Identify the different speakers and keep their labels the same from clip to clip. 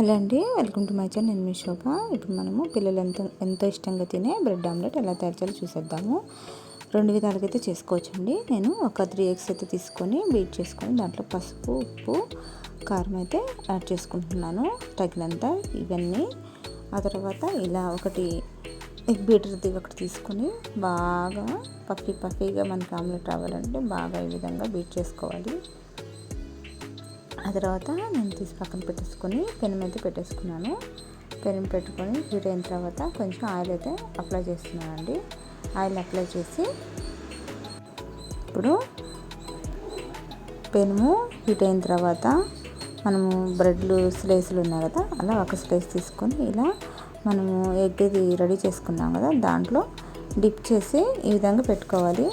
Speaker 1: Hello అండి welcome to my channel. నేను మీ శోభ. ఇప్పుడు మనము పిల్లలు ఎంతో ఎంతో ఇష్టంగా తినే బ్రెడ్ ఆమ్లెట్ ఎలా తయారు చేయాలో చూసేద్దాము. రెండు విధాలుగా అయితే చేసుకోవచ్చండి. నేను ఒక త్రీ ఎగ్స్ అయితే తీసుకొని బీట్ చేసుకొని దాంట్లో పసుపు ఉప్పు కారం అయితే యాడ్ చేసుకుంటున్నాను. తగినంత ఇవన్నీ. ఆ తర్వాత ఇలా ఒకటి ఎగ్ బీటర్ది ఒకటి తీసుకొని బాగా పఫీ పఫీగా మనకి ఆమ్లెట్ రావాలంటే బాగా ఈ విధంగా బీట్ చేసుకోవాలి. ఆ తర్వాత నేను తీసి పక్కన పెట్టేసుకొని పెనం అయితే పెట్టేసుకున్నాను. పెనం పెట్టుకొని హీట్ అయిన తర్వాత కొంచెం ఆయిల్ అయితే అప్లై చేస్తున్నాను అండి ఆయిల్ అప్లై చేసి ఇప్పుడు పెనుము హీట్ అయిన తర్వాత మనము బ్రెడ్లు స్లైస్లు ఉన్నాయి కదా అలా ఒక స్లైస్ తీసుకొని ఇలా మనము ఎగ్ది రెడీ చేసుకున్నాం కదా దాంట్లో డిప్ చేసి ఈ విధంగా పెట్టుకోవాలి.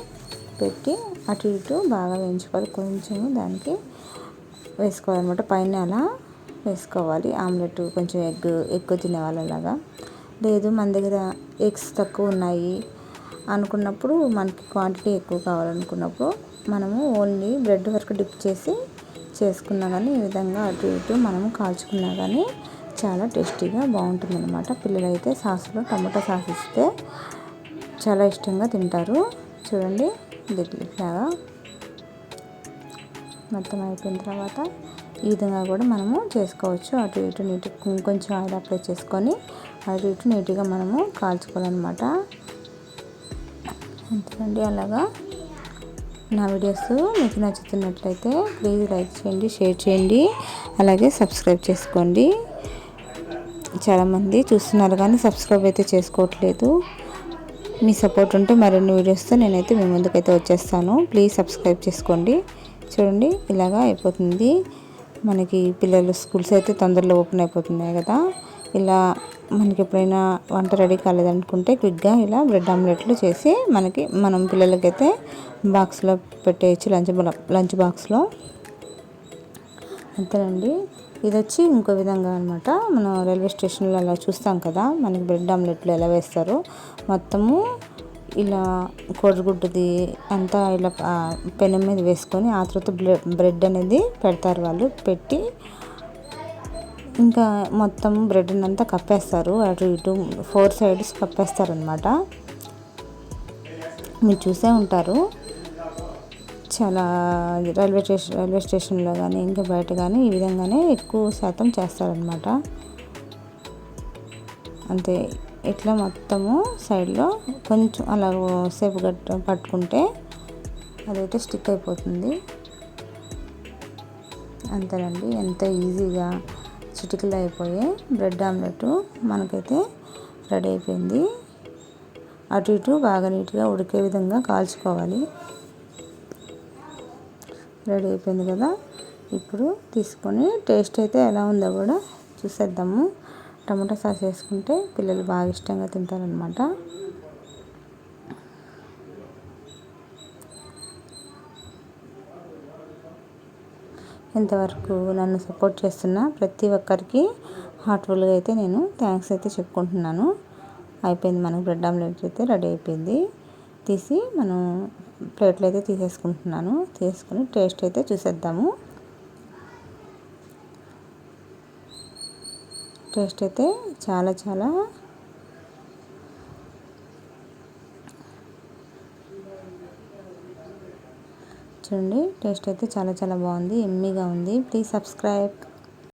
Speaker 1: పెట్టి అటు ఇటు బాగా వేయించుకోవాలి. కొంచెం దానికి వేసుకోవాలన్నమాట పైన అలా వేసుకోవాలి. ఆమ్లెట్ కొంచెం ఎగ్ ఎక్కువ తినేవాళ్ళలాగా లేదు మన దగ్గర ఎగ్స్ తక్కువ ఉన్నాయి అనుకున్నప్పుడు మనకి క్వాంటిటీ ఎక్కువ కావాలనుకున్నప్పుడు మనము ఓన్లీ బ్రెడ్ వరకు డిప్ చేసి చేసుకున్నా కానీ ఈ విధంగా అటు ఇటు మనము కాల్చుకున్నా కానీ చాలా టేస్టీగా బాగుంటుంది అనమాట పిల్లలు అయితే సాస్లో టమాటో సాస్ ఇస్తే చాలా ఇష్టంగా తింటారు. చూడండి ఇట్లాగా మొత్తం అయిపోయిన తర్వాత ఈ విధంగా కూడా మనము చేసుకోవచ్చు. అటు ఇటు నీటి కొంచెం ఆయిల్ అప్లై చేసుకొని అటు ఇటు నీట్గా మనము కాల్చుకోవాలన్నమాట. అంతేనండి. అలాగా నా వీడియోస్ మీకు నచ్చుతున్నట్లయితే ప్లీజ్ లైక్ చేయండి షేర్ చేయండి అలాగే సబ్స్క్రైబ్ చేసుకోండి. చాలామంది చూస్తున్నారు కానీ సబ్స్క్రైబ్ అయితే చేసుకోవట్లేదు. మీ సపోర్ట్ ఉంటే మరిన్ని వీడియోస్తో నేనైతే మీ ముందుకైతే వచ్చేస్తాను. ప్లీజ్ సబ్స్క్రైబ్ చేసుకోండి. చూడండి ఇలాగా అయిపోతుంది. మనకి పిల్లలు స్కూల్స్ అయితే తొందరలో ఓపెన్ అయిపోతున్నాయి కదా. ఇలా మనకి ఎప్పుడైనా వంట రెడీ కాలేదనుకుంటే క్విక్గా ఇలా బ్రెడ్ ఆమ్లెట్లు చేసి మనకి మనం పిల్లలకైతే బాక్స్లో పెట్టేయచ్చు లంచ్ లంచ్ బాక్స్లో. అంతేనండి. ఇది వచ్చి ఇంకో విధంగా అనమాట మనం రైల్వే స్టేషన్లో అలా చూస్తాం కదా మనకి బ్రెడ్ ఆమ్లెట్లు ఎలా వేస్తారు. మొత్తము ఇలా కోడిగుడ్డుది అంతా ఇలా పెనం మీద వేసుకొని ఆ తర్వాత బ్రెడ్ అనేది పెడతారు వాళ్ళు. పెట్టి ఇంకా మొత్తం బ్రెడ్ అంతా కప్పేస్తారు. అటు ఇటు ఫోర్ సైడ్స్ కప్పేస్తారనమాట మీరు చూసే ఉంటారు. చాలా రైల్వే స్టేషన్ రైల్వే స్టేషన్లో కానీ ఇంకా బయట కానీ ఈ విధంగానే ఎక్కువ శాతం చేస్తారనమాట అంతే. ఇట్లా మొత్తము సైడ్లో కొంచెం అలా సేపు గట్ట పట్టుకుంటే అదైతే స్టిక్ అయిపోతుంది. అంతేనండి ఎంత ఈజీగా చిటికలు అయిపోయే బ్రెడ్ ఆమ్లెట్ మనకైతే రెడీ అయిపోయింది. అటు ఇటు బాగా నీట్గా ఉడికే విధంగా కాల్చుకోవాలి. రెడీ అయిపోయింది కదా ఇప్పుడు తీసుకొని టేస్ట్ అయితే ఎలా ఉందో కూడా చూసేద్దాము. టమాటా సాస్ వేసుకుంటే పిల్లలు బాగా ఇష్టంగా తింటారనమాట ఇంతవరకు నన్ను సపోర్ట్ చేస్తున్న ప్రతి ఒక్కరికి హార్ట్ఫుల్గా అయితే నేను థ్యాంక్స్ అయితే చెప్పుకుంటున్నాను. అయిపోయింది మనకు బ్రెడ్ ఆమ్లెట్ అయితే రెడీ అయిపోయింది. తీసి మనం ప్లేట్లు అయితే తీసేసుకుంటున్నాను. తీసుకుని టేస్ట్ అయితే చూసేద్దాము. టేస్ట్ అయితే చాలా చాలా చూడండి టేస్ట్ అయితే చాలా చాలా బాగుంది ఎమ్మీగా ఉంది. Please subscribe